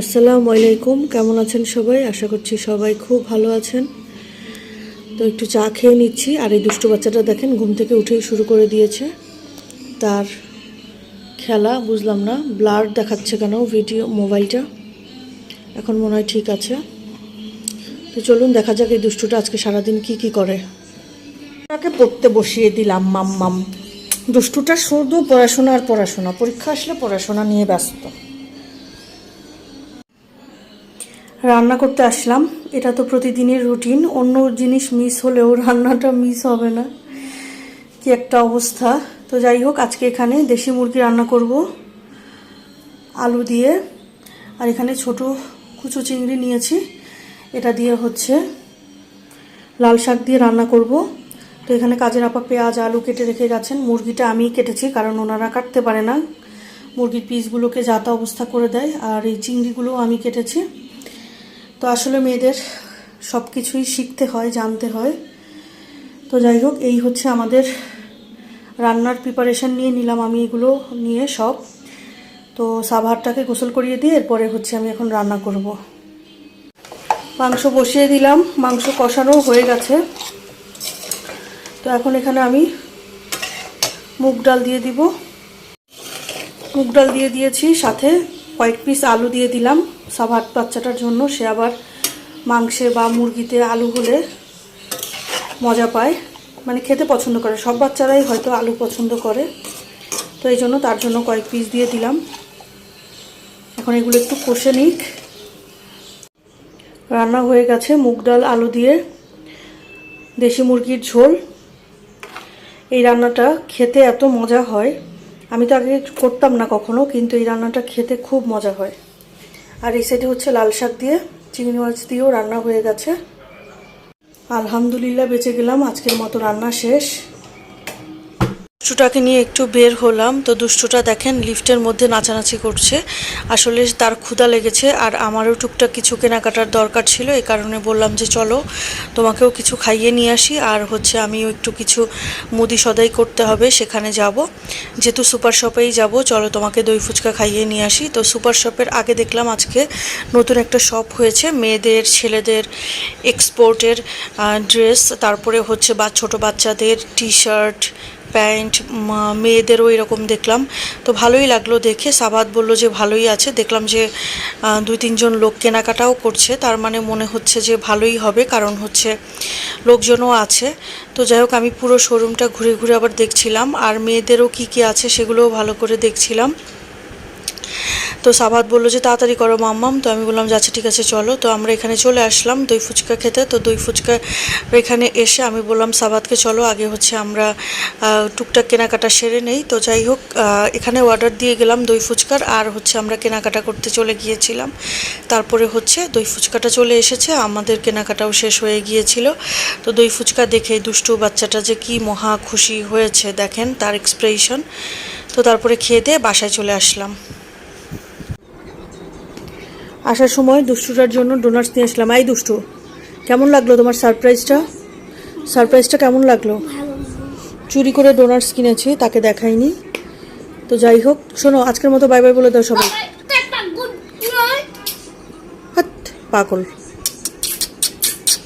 আসসালামু আলাইকুম। কেমন আছেন সবাই? আশা করছি সবাই খুব ভালো আছেন। তো একটু চা খেয়ে নিচ্ছি। আর এই দুষ্টু বাচ্চাটা দেখেন ঘুম থেকে উঠেই শুরু করে দিয়েছে। তার খেলা, বুঝলাম না, ব্লার দেখাচ্ছে কেন ভিডিও, মোবাইলটা? এখন মনে হয় ঠিক আছে। তো চলুন দেখা যাক এই দুষ্টুটা আজকে সারাদিন কি কি করে। তাকে পড়তে বসিয়ে দিলাম মাম মাম দুষ্টুটা শুধু পড়াশোনা আর পড়াশোনা। পরীক্ষা আসলে পড়াশোনা নিয়ে ব্যস্ত। রান্না করতে আসলাম। এটা তো প্রতিদিনের রুটিন। অন্য জিনিস মিস হলেও রান্নাটা মিস হবে না। কি একটা অবস্থা। তো যাই হোক, আজকে এখানে দেশি মুরগি রান্না করব। আলু দিয়ে। আর এখানে ছোট কুচু চিংড়ি নিয়েছি। এটা দিয়ে হচ্ছে লাল শাক দিয়ে রান্না করব। তো এখানে কাজের আপা পেঁয়াজ, আলু কেটে রেখে গেছেন। মুরগিটা আমিই কেটেছি, কারণ ওনারা কাটতে পারে না। মুরগির পিসগুলোকে যাতা অবস্থা করে দেয়। আর এই চিংড়িগুলো আমি কেটেছি। তো আসলে মেয়েদের সব কিছুই শিখতে হয়, জানতে হয়। তো যাই হোক, এই হচ্ছে আমাদের রান্নার প্রিপারেশন নিয়ে নিলাম আমি এগুলো নিয়ে সব। তো সাভারটাকে গোসল করিয়ে দিয়ে এরপরে হচ্ছে আমি এখন রান্না করব। মাংস বসিয়ে দিলাম, মাংস কষানো হয়ে গেছে। তো এখন এখানে আমি মুগ ডাল দিয়ে দিব। মুগ ডাল দিয়ে দিয়েছি, সাথে কয়েক পিস আলু দিয়ে দিলাম। সাভার বাচ্চাটার জন্য সে আবার মাংসে বা মুরগিতে আলু হলে মজা পায়। মানে খেতে পছন্দ করে। সব বাচ্চারাই হয়তো আলু পছন্দ করে। তো এই জন্য তার জন্য কয়েক পিস দিয়ে দিলাম। এখন এগুলো একটু কষে নিক। রান্না হয়ে গেছে মুগ ডাল, আলু দিয়ে দেশি মুরগির ঝোল। এই রান্নাটা খেতে এত মজা হয়। আমি তো আগে করতাম না কখনো, কিন্তু এই রান্নাটা খেতে খুব মজা হয়। আর এই সাইডে হচ্ছে লাল শাক দিয়ে, চিংড়ি মাছ দিয়েও রান্না হয়ে গেছে। আলহামদুলিল্লাহ, বেঁচে গেলাম। আজকের মতো রান্না শেষ। দুষ্টুটাকে নিয়ে একটু বের হলাম। তো দুষ্টুটা দেখেন লিফটের মধ্যে নাচানাচি করছে। আসলে তার ক্ষুধা লেগেছে আর আমারও টুকটাক কিছু কেনাকাটার দরকার ছিল। এই কারণে বললাম যে, চলো, তোমাকেও কিছু খাইয়ে নিয়ে আসি। আর হচ্ছে আমিও একটু কিছু মুদি সদাই করতে হবে, সেখানে যাব। যেহেতু সুপার শপেই যাব, চলো তোমাকে দই ফুচকা খাইয়ে নিয়ে আসি। তো সুপার শপের আগে দেখলাম আজকে নতুন একটা শপ হয়েছে। মেয়েদের, ছেলেদের এক্সপোর্টের ড্রেস তারপরে হচ্ছে বা, ছোটো বাচ্চাদের টি শার্ট প্যান্ট মেয়েদেরও এরকম দেখলাম। তো ভালোই লাগল দেখে। সাবাদ বলল যে ভালোই আছে। দেখলাম যে দুই তিনজন লোক কেনাকাটাও করছে। তার মানে মনে হচ্ছে যে ভালোই হবে। কারণ হচ্ছে লোকজনও আছে। তো যাই হোক, আমি পুরো শোরুমটা ঘুরে ঘুরে আবার দেখছিলাম। আর মেয়েদেরও কি কি আছে সেগুলোও ভালো করে দেখছিলাম। তো সাবাদ বলল যে, তাড়াতাড়ি করো মাম্মাম। তো আমি বললাম যে আচ্ছা ঠিক আছে, চলো। তো আমরা এখানে চলে আসলাম দই ফুচকা খেতে। তো দই ফুচকা এখানে এসে আমি বললাম সাবাদকে চলো, আগে হচ্ছে আমরা টুকটাক কেনাকাটা সেরে নেই। তো যাই হোক এখানে অর্ডার দিয়ে গেলাম দই ফুচকার। আর হচ্ছে আমরা কেনাকাটা করতে চলে গিয়েছিলাম। তারপরে হচ্ছে দই ফুচকাটা চলে এসেছে। আমাদের কেনাকাটাও শেষ হয়ে গিয়েছিল। তো দই ফুচকা দেখে দুষ্টু বাচ্চাটা যে, কি মহা খুশি হয়েছে, দেখেন তার এক্সপ্রেশন তো তারপরে খেয়ে দিয়ে বাসায় চলে আসলাম। আসার সময় দুষ্টুটার জন্য ডোনাটস নিয়ে আসলাম। এই দুষ্টু কেমন লাগল তোমার সারপ্রাইজটা সারপ্রাইজটা কেমন লাগল? চুরি করে ডোনাটস কিনেছি তাকে দেখাইনি। তো যাই হোক শোনো আজকের মতো বাই বাই বলে দাও সবাই। পাগল।